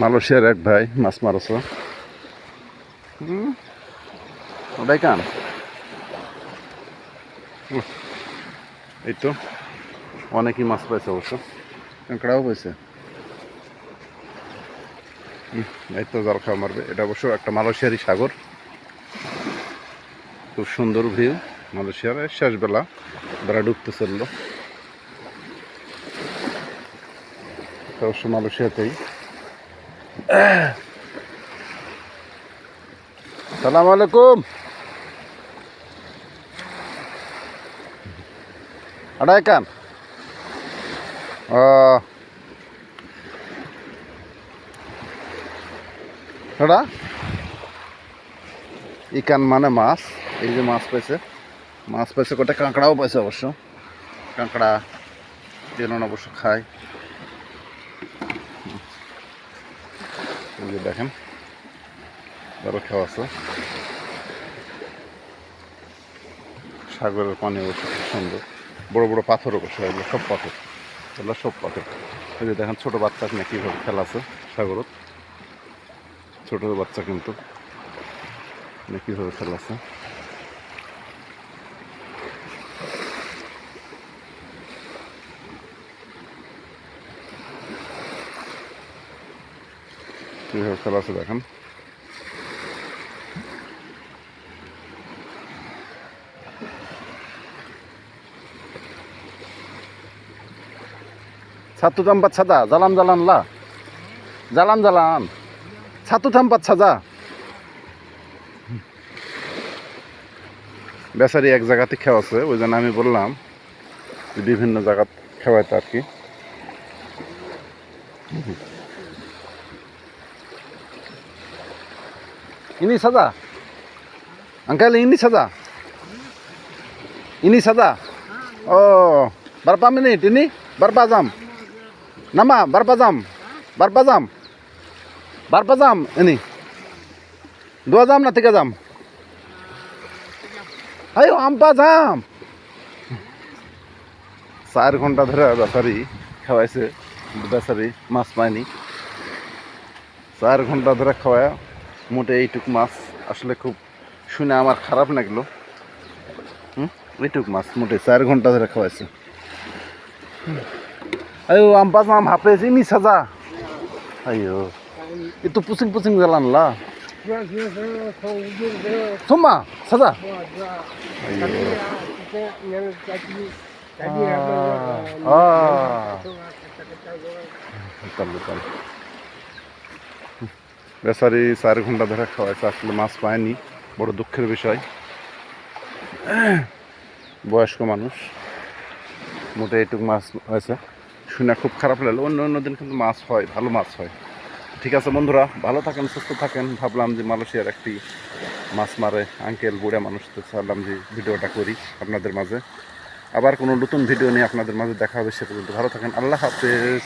মালয়েশিয়ার এক ভাই মাছ মারছে ওটাই কান। এই তো অনেকই মাছ পাইছে অবশ্য। কাঁকড়াও পাইছে। এই তো জাল খাওয়া মারবে। এটা অবশ্য একটা মালয়েশিয়ারই সাগর। খুব সুন্দর ভিউ মালয়েশিয়ার। শেষবেলা বেড়া ডুবতে চলল অবশ্য মালয়েশিয়াতেই। সালাম আলাইকুম। ada ikan ও ada ইকান মানে মাছ, এই যে মাছ পাইছে। মাছ পাইছে কটা, কাঁকড়াও পাইছে অবশ্য। কাঁকড়া যেন অবশ্য খায়। যে দেখেন তারও খাওয়া আছে। সাগরের পানি অবশ্য খুব সুন্দর। বড় বড় পাথর অবশ্য এগুলো সব পাথর। এগুলো সব পাথর। এই যে দেখেন, ছোটো বাচ্চা কিনা কীভাবে খেলা আছে সাগরত। ছোটো বাচ্চা কিন্তু কীভাবে খেলা আছে। কীভাবে খেলা আছে, দেখেন। ছাতু থাম্পাত ছাদা, জ্বালান জালান লা। জ্বালান জ্বালান। ছাতু থাম্পাত ছাদা। বেচারি এক জায়গাতে খেওয়াছে, ওই জন্য আমি বললাম বিভিন্ন জায়গা খেওয়াইতে আর কি। Ini saja angkel ini saja ini saja oh berapa menit ini berapa jam nama berapa jam berapa jam berapa jam ini dua jam na tiga jam ayo empat jam চার ঘণ্টা ধরে বেচারি খাওয়াইছে বেচারি মাছ পায়নি চার ঘণ্টা ধরে খাওয়ায় মোটে এইটুক মাছ আসলে খুব শুনে আমার খারাপ লাগল। এইটুক মাছ মোটে চার ঘণ্টা ধরে খাওয়াইছে। আয়ো আম পাঁচ আম হাফে চিনি সাজা আয়ো এ তো পুসিং পুসিং জ্বালান লা সোমা সাজা। আয়ো তাহলে তাহলে বেচারি চার ঘণ্টা ধরে খাওয়াইছে, আসলে মাছ পায়নি, বড় দুঃখের বিষয়। বয়স্ক মানুষ, মোটে এইটুক মাছ হয়েছে। শুনে খুব খারাপ লাগল, অন্য অন্য দিন কিন্তু মাছ হয়, ভালো মাছ হয়। ঠিক আছে বন্ধুরা, ভালো থাকেন, সুস্থ থাকেন। ভাবলাম যে মালয়েশিয়ার একটি মাছ মারে, আঙ্কেল, বুড়া মানুষ, তো চাইলাম যে ভিডিওটা করি আপনাদের মাঝে। আবার কোনো নতুন ভিডিও নিয়ে আপনাদের মাঝে দেখা হবে, সে পর্যন্ত ভালো থাকেন, আল্লাহ হাফেজ।